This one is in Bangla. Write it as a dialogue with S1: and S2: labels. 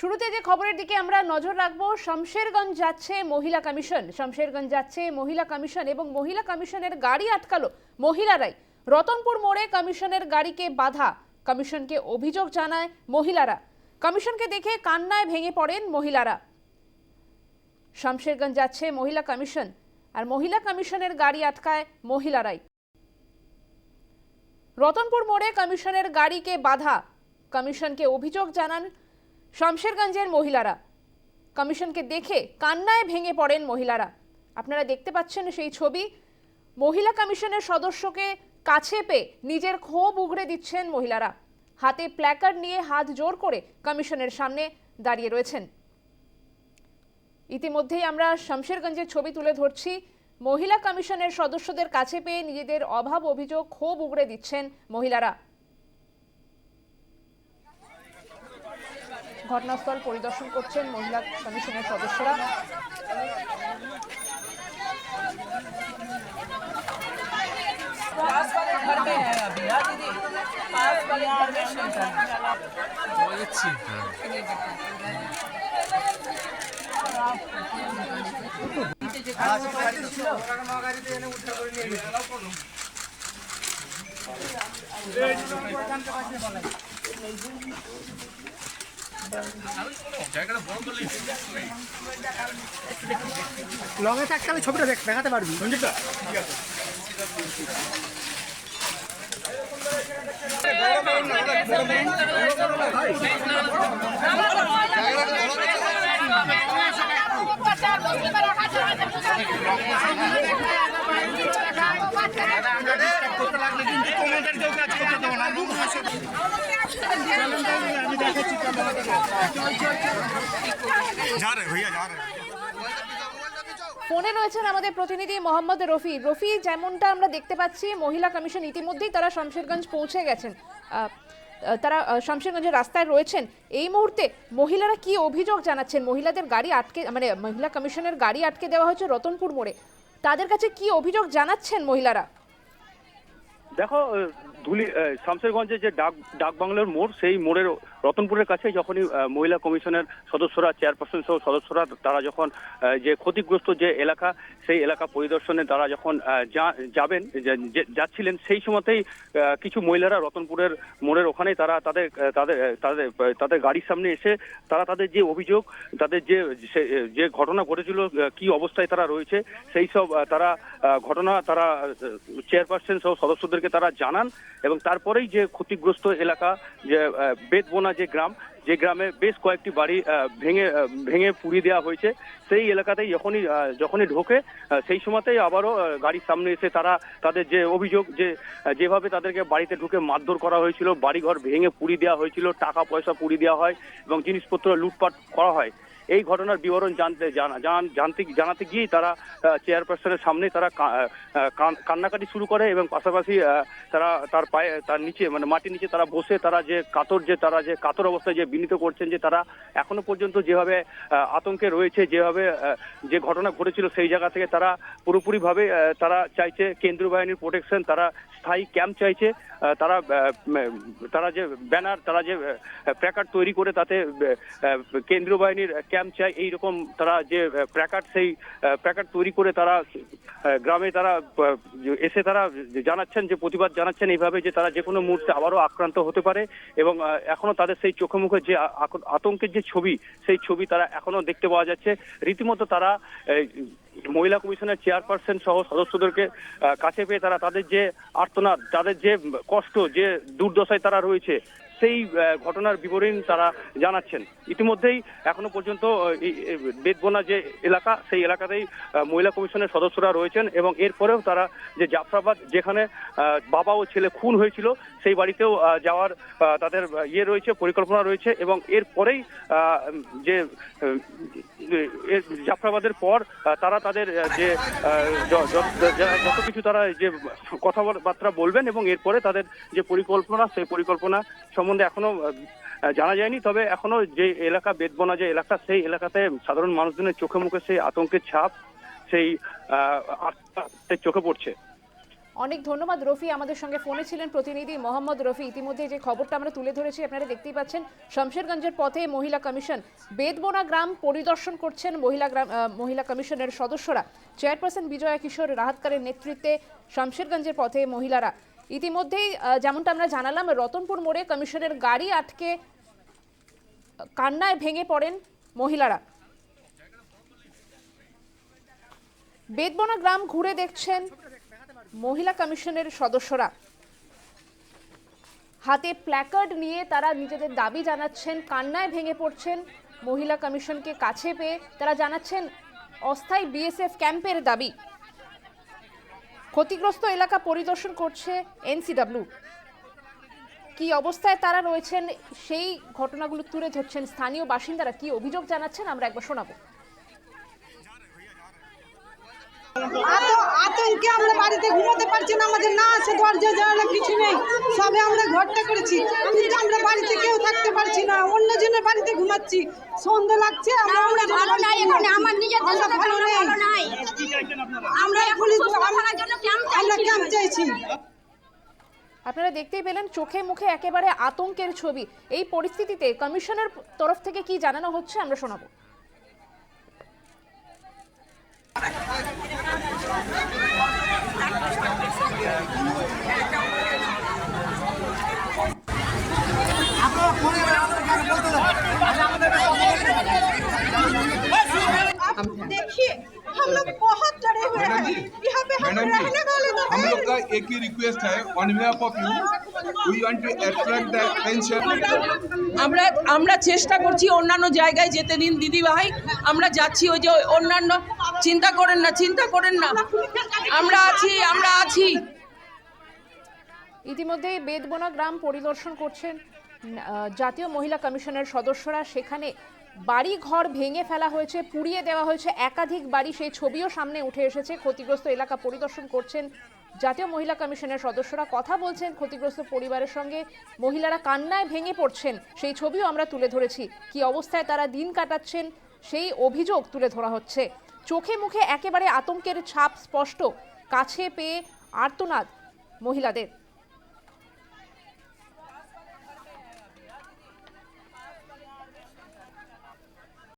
S1: শুরুতে যে খবরের দিকে আমরা নজর রাখব, শমশেরগঞ্জ যাচ্ছে মহিলা কমিশন। শমশেরগঞ্জ যাচ্ছে মহিলা কমিশন এবং মহিলা কমিশনের গাড়ি আটকালো মহিলারাই। রতনপুর মোড়ে কমিশনের গাড়িকে বাধা। কমিশনকে অভিযোগ জানায় মহিলারা। কমিশনকে দেখে কান্নায় ভেঙে পড়েন মহিলারা। শমশেরগঞ্জ যাচ্ছে মহিলা কমিশন আর মহিলা কমিশনের গাড়ি আটকায় মহিলারাই। রতনপুর মোড়ে কমিশনের গাড়িকে বাধা। কমিশনকে অভিযোগ জানান শমশেরগঞ্জের মহিলারা। কমিশনকে দেখে কান্নায় ভেঙে পড়েন মহিলারা। আপনারা দেখতে পাচ্ছেন সেই ছবি। মহিলা কমিশনের সদস্যকে কাছে পেয়ে নিজের ক্ষোভ উগড়ে দিচ্ছেন মহিলারা। হাতে প্ল্যাকার্ড নিয়ে হাত জোর করে কমিশনের সামনে দাঁড়িয়ে রয়েছেন। ইতিমধ্যেই আমরা শমশেরগঞ্জের ছবি তুলে ধরছি। মহিলা কমিশনের সদস্যদের কাছে পেয়ে নিজেদের অভাব অভিযোগ ক্ষোভ উগড়ে দিচ্ছেন মহিলারা। ঘটনাস্থল পরিদর্শন করছেন মহিলা কমিশনের সদস্যরা।
S2: লঙে থাকতে আমি ছবিটা দেখাতে পারবি। করতে
S3: লাগলে কিন্তু তোমাদের কেউ কাজ করতে দেবো না
S1: ফোনে রয়েছেন আমাদের প্রতিনিধি মোহাম্মদ রফি। রফি, যেমনটা আমরা দেখতে পাচ্ছি, মহিলা কমিশন ইতিমধ্যেই তারা শমশেরগঞ্জ পৌঁছে গেছেন। তারা শমশেরগঞ্জের রাস্তায় রয়েছেন। এই মুহূর্তে মহিলারা কি অভিযোগ জানাচ্ছেন? মহিলাদের গাড়ি আটকে মানে মহিলা কমিশনের গাড়ি আটকে দেওয়া হয়েছে রতনপুর মোড়ে। তাদের কাছে কি অভিযোগ জানাচ্ছেন মহিলারা?
S4: দেখো ধুলি আহ, শামশেরগঞ্জের যে ডাক ডাক বাংলোর মোড় সেই মোড়ের রতনপুরের কাছে যখনই মহিলা কমিশনের সদস্যরা চেয়ারপারসন সহ সদস্যরা তারা যখন যে ক্ষতিগ্রস্ত যে এলাকা সেই এলাকা পরিদর্শনে তারা যখন যাবেন যাচ্ছিলেন সেই সময়তেই কিছু মহিলারা রতনপুরের মোড়ের ওখানেই তারা তাদের তাদের তাদের তাদের গাড়ির সামনে এসে তারা তাদের যে অভিযোগ তাদের যে যে ঘটনা ঘটেছিল কি অবস্থায় তারা রয়েছে সেই সব তারা ঘটনা তারা চেয়ারপারসন সহ সদস্যদেরকে তারা জানান এবং তারপরেই যে ক্ষতিগ্রস্ত এলাকা যে আহ, বেদবোনা যে গ্রাম, যে গ্রামে বেশ কয়েকটি বাড়ি ভেঙে ভেঙে পুড়িয়ে দেওয়া হয়েছে, সেই এলাকাতেই যখনই যখনই ঢোকে সেই সময়তেই আবারও গাড়ির সামনে এসে তারা তাদের যে অভিযোগ যে যেভাবে তাদেরকে বাড়িতে ঢুকে মারধর করা হয়েছিল, বাড়িঘর ভেঙে পুড়িয়ে দেওয়া হয়েছিল, টাকা পয়সা পুড়িয়ে দেওয়া হয় এবং জিনিসপত্র লুটপাট করা হয় এই ঘটনার বিবরণ জানতে জানা- জান- জানতে, জানাতে গিয়েই তারা চেয়ারপারসনের সামনে তারা কান্নাকাটি শুরু করে এবং পাশাপাশি তারা তার পায়ে, তার নিচে মানে মাটির নিচে তারা বসে তারা যে কাতর যে, তারা যে কাতর অবস্থায় যে বিনীত করছেন যে তারা এখনও পর্যন্ত যেভাবে আতঙ্কে রয়েছে, যেভাবে যে ঘটনা ঘটেছিল সেই জায়গা থেকে তারা পুরোপুরিভাবে তারা চাইছে কেন্দ্রীয় বাহিনীর প্রোটেকশন তারা স্থায়ী ক্যাম্প চাইছে তারা তারা যে ব্যানার, তারা যে প্র্যাকার্ড তৈরি করে তাতে কেন্দ্রীয় বাহিনীর ক্যাম্প চাই, এইরকম তারা যে প্র্যাকার্ড সেই প্র্যাকার্ড তৈরি করে তারা গ্রামে তারা এসে তারা জানাচ্ছেন যে, প্রতিবাদ জানাচ্ছেন এইভাবে যে তারা যে কোনো মুহূর্তে আবারও আক্রান্ত হতে পারে এবং এখনও তাদের সেই চোখে মুখে যে আতঙ্কের যে ছবি, সেই ছবি তারা এখনও দেখতে পাওয়া যাচ্ছে। রীতিমতো তারা মহিলা কমিশনের চেয়ারপারসন সহ সদস্যদেরকে কাছে পেয়ে তারা তাদের যে আর্তনাদ, তাদের যে কষ্ট, যে দুর্দশায় তারা রয়েছে সেই ঘটনার বিবরণ তারা জানাচ্ছেন। ইতিমধ্যেই এখনও পর্যন্ত বেদবোনা যে এলাকা, সেই এলাকাতেই মহিলা কমিশনের সদস্যরা রয়েছেন এবং এরপরেও তারা যে জাফরাবাদ, যেখানে বাবা ও ছেলে খুন হয়েছিল, সেই বাড়িতেও যাওয়ার তাদের ইয়ে রয়েছে, পরিকল্পনা রয়েছে এবং এরপরেই যে জাফরাবাদের পর তারা তাদের যে যত কিছু তারা, যে, কথাবার্তা বলবেন এবং এরপরে তাদের যে পরিকল্পনা, সেই পরিকল্পনা সম্বন্ধে এখনও জানা যায়নি। তবে এখনও যে এলাকা বেদবনা যে এলাকা, সেই এলাকাতে সাধারণ মানুষজনের চোখে মুখে সেই আতঙ্কের ছাপ, সেই চোখে পড়ছে।
S1: অনেক ধন্যবাদ রফি আমাদের সঙ্গে ফোনে ছিলেন প্রতিনিধি মোহাম্মদ রফি। ইতিমধ্যে যে খবরটা আমরা তুলে ধরেছি, আপনারা দেখতেই পাচ্ছেন, শমশেরগঞ্জের পথে মহিলা কমিশন, বেদবোনা গ্রাম পরিদর্শন করছেন মহিলা গ্রাম মহিলা কমিশনের সদস্যরা। চেয়ারপারসন বিজয়া কিশোর রাহাতকারের নেতৃত্বে শমশেরগঞ্জের পথে মহিলারা ইতিমধ্যেই যেমনটা আমরা জানালাম, রতনপুর মোড়ে কমিশনের গাড়ি আটকে কান্নায় ভেঙে পড়েন মহিলারা। বেদবনা গ্রাম ঘুরে দেখছেন মহিলা কমিশনের সদস্যরা। হাতে প্ল্যাকার্ড নিয়ে তারা নিজেদের দাবি জানাচ্ছেন, কান্নায় ভেঙে পড়ছেন মহিলা কমিশনকে কাছে পেয়ে তারা জানাচ্ছেন, অস্থায়ী বিএসএফ ক্যাম্পের দাবি। ক্ষতিগ্রস্ত এলাকা পরিদর্শন করছে এনসিডব্লিউ। কি অবস্থায় তারা রয়েছেন সেই ঘটনাগুলো তুলে ধরছেন স্থানীয় বাসিন্দারা। কি অভিযোগ জানাচ্ছেন আমরা একবার শোনাবো।
S5: আতঙ্কে আমরা বাড়িতে ঘুমোতে পারছি না আমাদের না আছে দরজা জানালা কিছু নেই। সবে আমরা ঘরটা করেছি কিন্তু আমরা বাড়িতে কেউ থাকতে পারছি না অন্য জনের বাড়িতে ঘুমাচ্ছি। সন্ধ্যা লাগছে আমরা
S6: ভালো নাই এখানে আমার নিজের ভালো
S5: নাই। আমরা পুলিশ
S6: সুস্থ থাকার জন্য ক্যাম্প
S5: আমরা
S1: আপনারা দেখতেই পেলেন চোখে মুখে একেবারে আতঙ্কের ছবি। এই পরিস্থিতিতে কমিশনের তরফ থেকে কি জানানো হচ্ছে আমরা শোনাবো।
S7: एक ही रिक्वेस्ट है on behalf of you we want to attract the attention
S8: আমরা আমরা চেষ্টা করছি অন্যান্য জায়গায় যেতে দিন দিদি ভাই আমরা যাচ্ছি ওই যে অন্যান্য চিন্তা করেন না চিন্তা করেন না আমরা আছি আমরা আছি
S1: ইতিমধ্যেই বেদবোনা গ্রাম পরিদর্শন করছেন আহ, জাতীয় মহিলা কমিশনের সদস্যরা সেখানে বাড়ি ঘর ভেঙে ফেলা হয়েছে পুড়িয়ে দেওয়া হয়েছে একাধিক বাড়ি সেই ছবিও সামনে উঠে এসেছে ক্ষতিগ্রস্ত এলাকা পরিদর্শন করছেন জাতীয় মহিলা কমিশনের সদস্যরা কথা বলছেন, ক্ষতিগ্রস্ত পরিবারের সঙ্গে মহিলারা কান্নায় ভেঙে পড়ছেন, সেই ছবিও আমরা তুলে ধরেছি। কি অবস্থায় তারা দিন কাটাচ্ছেন, সেই অভিযোগ তুলে ধরা হচ্ছে। চোখে মুখে একেবারে আতঙ্কের ছাপ স্পষ্ট, কাছে পেয়ে আর্তনাদ মহিলাদের।